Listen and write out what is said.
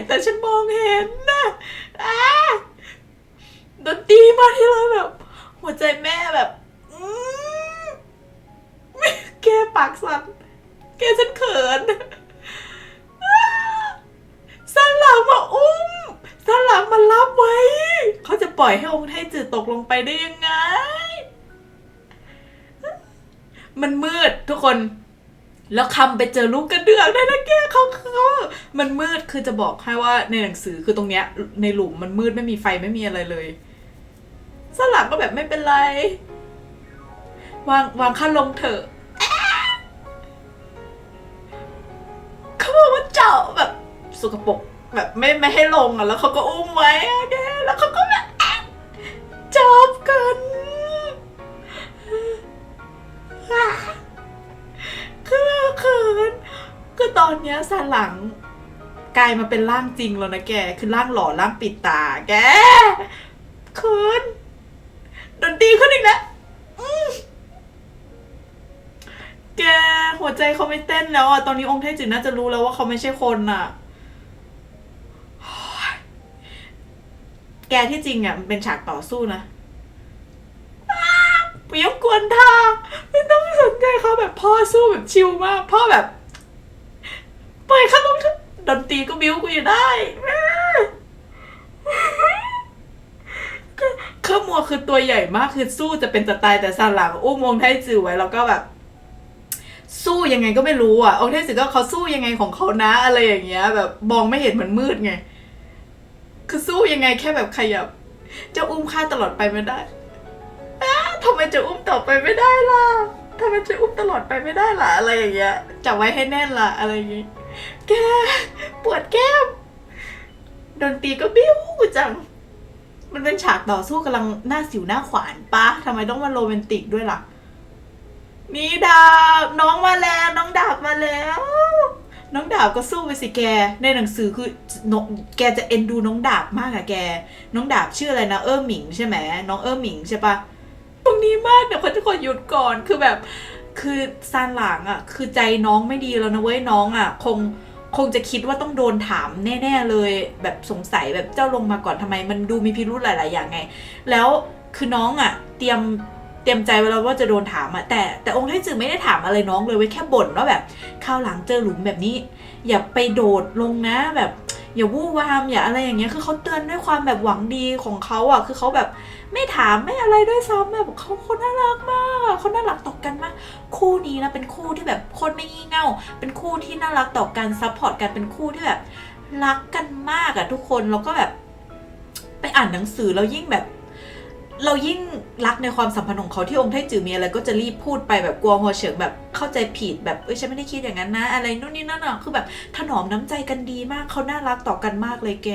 นแต่ฉันมองเห็นนะอ่าดนตรีมาที่ไราแบบ หัวใจแม่แบบอแกปากสั่นแกฉันเขินอ่าสันหลังมาอุ้มสันหลังมารับไว้ เขาจะปล่อยให้องค์ไทจือตกลงไปได้ยังไง มันมืดทุกคน แล้วคำไปเจอลูกกระเดือกได้นะแกเขาเขามันมืดคือจะบอกให้ว่าในหนังสือคือตรงเนี้ย ในหลุมมันมืดไม่มีไฟไม่มีอะไรเลยสลับก็แบบไม่เป็นไร วางวางข้าลงเถอะเขาบอกว่าเจาะแบบสกปรกแบบไม่ไม่ให้ลงอะแล้วเขาก็อุ้มไว้อะแกแล้วเขาก็แบบจบกัน อตอนเนี้ยสันหลังกลายมาเป็นร่างจริงแล้วนะแก คือร่างหล่อร่างปิดตา แกเขินดนตรีขึ้นอีกแล้วแกหัวใจเขาไม่เต้นแล้วอะ ตอนนี้องค์เทพจิตน่าจะรู้แล้วว่าเขาไม่ใช่คนอะ แกที่จริงอะมันเป็นฉากต่อสู้นะเปียกกวนทางไม่ต้องสนใจเขาแบบพ่อสู้แบบชิลมาก พ่อแบบ ปล่อยเขาลงเถอะดนตรีก็บิ้วกูอยู่ได้ก็ข้ามัวคือตัวใหญ่มากคือสู้จะเป็นจะตายแต่ซาหลังอุ้มองค์ไทจือไว้แล้วก็แบบ สู้ยังไงก็ไม่รู้อะองค์ไทจือก็เขาสู้ยังไงของเขานะอะไรอย่างเงี้ย แบบมองไม่เห็นมันมืดไง คือสู้ยังไงแค่แบบขยับ จะอุ้มข้าตลอดไปไม่ได้ทำไมจะอุ้มต่อไปไม่ได้ล่ะทำไมจะอุ้มตลอดไปไม่ได้ล่ะอะไรอย่างเงี้ยจับไว้ให้แน่นล่ะอะไรอย่างเงี้ย แกปวดแก้มดนตรีก็บิ้วจัง มันเป็นฉากต่อสู้กำลังหน้าสิวหน้าขวานปะทำไมต้องมาโรแมนติกด้วยล่ะ นี่ดาบน้องมาแล้ว น้องดาบมาแล้ว น้องดาบก็สู้ไปสิแก ในหนังสือคือน้องแกจะเอ็นดูน้องดาบมากอะแก น้องดาบชื่ออะไรนะเออหมิงใช่ไหมน้องเออหมิงใช่ปะตรงนี้มากเดี๋ยวเขาจะขอหยุดก่อนคือแบบ คือซานหลางอะ คือใจน้องไม่ดีแล้วนะเว้ยน้องอะ คงคงจะคิดว่าต้องโดนถามแน่ ๆ เลย แบบสงสัยแบบเจ้าลงมาก่อนทำไม มันดูมีพิรุธหลาย ๆ อย่างไง แล้วคือน้องอะ เตรียมเตรียมใจไว้แล้วว่าจะโดนถามอะแต่แต่องค์ไทจือไม่ได้ถามอะไรน้องเลยเว้แค่บ่นว่าแบบคราวหลังเจอหลุมแบบนี้ อย่าไปโดดลงนะแบบอย่าวู่วามอย่าอะไรอย่างเงี้ยคือเขาเตือนด้วยความแบบหวังดีของเขาอะ คือเขาแบบไม่ถามไม่อะไรด้วยซ้ำแบบเขาคนน่ารักมาก เขาน่ารักต่อกันมาก คู่นี้นะเป็นคู่ที่แบบคนไม่งี่เง่า เป็นคู่ที่น่ารักต่อกันซัพพอร์ตกันเป็นคู่ที่แบบ รักกันมากอะทุกคนแล้วก็แบบ ไปอ่านหนังสือแล้วยิ่งแบบ เรายิ่งรักในความสัมพันธ์ของเขาที่องค์ไทจือมีอะไรก็จะรีบพูดไปแบบกลัวหัวเฉิงแบบเข้าใจผิดแบบเอ้ยฉันไม่ได้คิดอย่างนั้นนะ อะไรนู่นนี่นั่นอะคือแบบถนอมน้ำใจกันดีมากเขาน่ารักต่อกันมากเลยแก